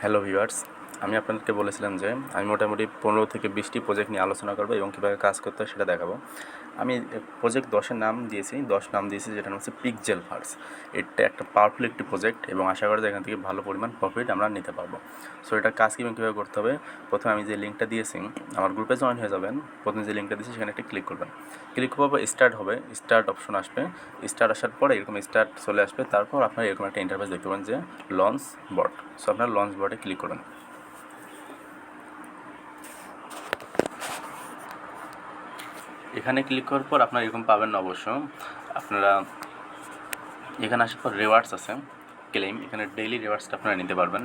Hello viewers আমি আপনাদেরকে বলেছিলাম যে আমি মোটামুটি পনেরো থেকে বিশটি প্রজেক্ট নিয়ে আলোচনা করব এবং কীভাবে কাজ করতে হয় সেটা দেখাবো। আমি প্রজেক্ট দশের নাম দিয়েছি, দশ নাম দিয়েছি যেটা হচ্ছে পিকজেল ফার্স এটা একটা পাওয়ারফুল একটি প্রজেক্ট এবং আশা করা যায় এখান থেকে ভালো পরিমাণ প্রফিট আমরা নিতে পারব। সো এটা কাজ কীভাবে কীভাবে করতে হবে? প্রথমে আমি যে লিঙ্কটা দিয়েছি, আমার গ্রুপে জয়েন হয়ে যাবেন। প্রথমে যে লিঙ্কটা দিয়েছি, সেখানে একটা ক্লিক করবেন। ক্লিক পর স্টার্ট হবে। স্টার্ট অপশন আসবে। স্টার্ট আসার পরে এরকম স্টার্ট চলে আসবে। তারপর আপনার এরকম একটা ইন্টারফেস দেখতে পাবেন যে লঞ্চ বট সো আপনার লঞ্চ বটে ক্লিক করবেন। এখানে ক্লিক করার পর আপনারা এরকম পাবেন অবশ্য। আপনারা এখানে আসার পর রিওয়ার্ডস আছে ক্লেম এখানে ডেইলি রিওয়ার্ডসটা আপনারা নিতে পারবেন।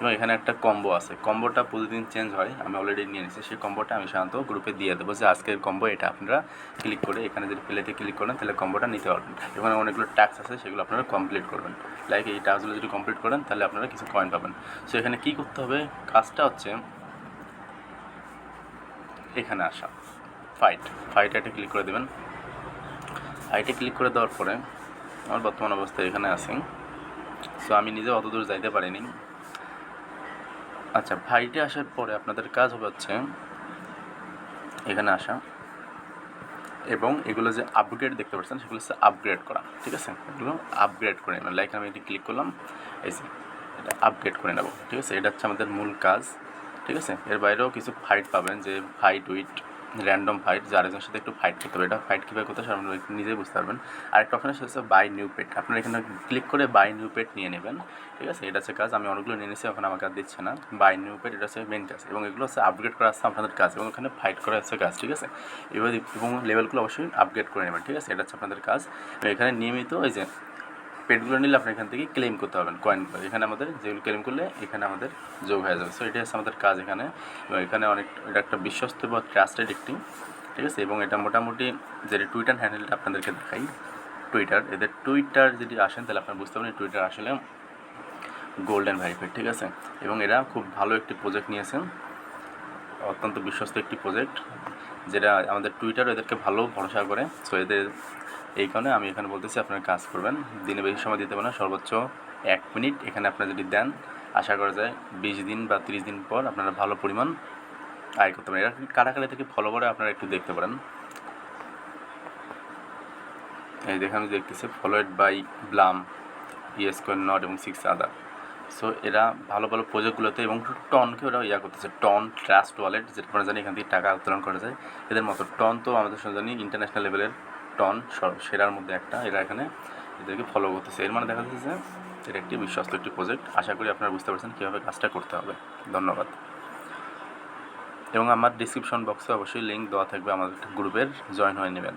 এবং এখানে একটা কম্বো আছে। কম্বোটা প্রতিদিন চেঞ্জ হয়, আমি অলরেডি নিয়ে নিয়েছি। সেই কম্বোটা আমি সাধারণত গ্রুপে দিয়ে দেবো যে আজকের কম্বো এটা আপনারা ক্লিক করে এখানে যদি প্লেতে ক্লিক করেন, তাহলে কম্বোটা নিতে পারবেন। এখানে অনেকগুলো ট্যাক্স আছে, সেগুলো আপনারা কমপ্লিট করবেন। লাইক এই টাস্কগুলো যদি কমপ্লিট করেন, তাহলে আপনারা কিছু কয়েন পাবেন। সো এখানে কী করতে হবে? কাজটা হচ্ছে এখানে আসা। ফাইট ফাইটে একটা ক্লিক করে দেবেন। ফাইটে ক্লিক করে দেওয়ার পরে আমার বর্তমান অবস্থায় এখানে আছি। সো আমি নিজে অত দূর যাইতে পারিনি। আচ্ছা ফাইটে আসার পরে আপনাদের কাজ হবে হচ্ছে এখানে আসা এবং এগুলো যে আপগ্রেড দেখতে পাচ্ছেন, সেগুলো হচ্ছে আপগ্রেড করা। ঠিক আছে? এগুলো আপগ্রেড করে নেবেন। লাইক আমি এটি ক্লিক করলাম, এই যে এটা আপগ্রেড করে নেব। ঠিক আছে? এটা হচ্ছে আমাদের মূল কাজ। ঠিক আছে? এর বাইরেও কিছু ফাইট পাবেন, যে ফাইট উইথ র্যান্ডম ফাইট যার একজনের সাথে একটু ফাইট করতে হবে। এটা ফাইট কীভাবে করতে হবে আপনারা নিজেই বুঝতে পারবেন। আরেকটা অপশন হচ্ছে বাই নিউ পেট আপনারা এখানে ক্লিক করে বাই নিউ পেট নিয়ে নেবেন। ঠিক আছে? এটা হচ্ছে কাজ। আমি অনেকগুলো নিয়ে নিয়েছি, এখন আমাকে আর দিচ্ছে না। বাই নিউ পেট এটা হচ্ছে মেন কাজ। এবং এগুলো হচ্ছে আপগ্রেড করা হচ্ছে আপনাদের কাজ। এবং এখানে ফাইট করা হচ্ছে কাজ। ঠিক আছে? এবার এবং লেভেলগুলো অবশ্যই আপগ্রেড করে নেবেন। ঠিক আছে? এটা হচ্ছে আপনাদের কাজ। এখানে নিয়মিত ওই যে পেটগুলো নিলে আপনি এখান থেকে ক্লেম করতে পারবেন কয়েনগুলো এখানে আমাদের যেগুলো ক্লেম করলে এখানে আমাদের যোগ হয়ে যাবে। সো এটাই হচ্ছে আমাদের কাজ এখানে। এবং এখানে অনেক, এটা একটা বিশ্বস্ত বা ট্রাস্টেড একটি, ঠিক আছে? এবং এটা মোটামুটি যে টুইটার হ্যান্ডেলটা আপনাদেরকে দেখাই টুইটার এদের টুইটার যদি আসেন, তাহলে আপনারা বুঝতে পারবেন টুইটার আসলে গোল্ডেন ভেরিফাইড ঠিক আছে? এবং এরা খুব ভালো একটি প্রজেক্ট নিয়েছেন অত্যন্ত বিশ্বস্ত একটি প্রজেক্ট যেটা আমাদের টুইটার এদেরকে ভালো ভরসা করে। সো এদের, এই কারণে আমি এখানে বলতেছি আপনারা কাজ করবেন। দিনে বেশি সময় দিতে পারেন সর্বোচ্চ এক মিনিট এখানে আপনারা যদি দেন। আশা করা যায় বিশ দিন বা তিরিশ দিন পর আপনারা ভালো পরিমাণ আয় করতে পারেন। এরা কাটাকাটি থেকে ফলো করে আপনারা একটু দেখতে পারেন। এই দেখে আমি দেখতেছি ফলোয়েড বাই ব্লাম ইয়েস কয়েন নট এবং সিক্স আদার সো এরা ভালো ভালো প্রজেক্টগুলোতে এবং টনকে ওরা ইয়া করতেছে। টন ট্রাস্ট ওয়ালেট যেটা আমরা জানি এখান থেকে টাকা উত্তোলন করা যায়। এদের মতো টন তো আমাদের সঙ্গে জানি ইন্টারন্যাশনাল লেভেলের টন সেরার মধ্যে একটা। এরা এখানে এদেরকে ফলো করতেছে। এর মানে দেখা যাচ্ছে যে এটা একটি বিশ্বস্ত একটি প্রজেক্ট আশা করি আপনারা বুঝতে পারছেন কীভাবে কাজটা করতে হবে। ধন্যবাদ। এবং আমার ডিসক্রিপশন বক্সে অবশ্যই লিঙ্ক দেওয়া থাকবে আমাদের গ্রুপের জয়েন হয়ে নেবেন।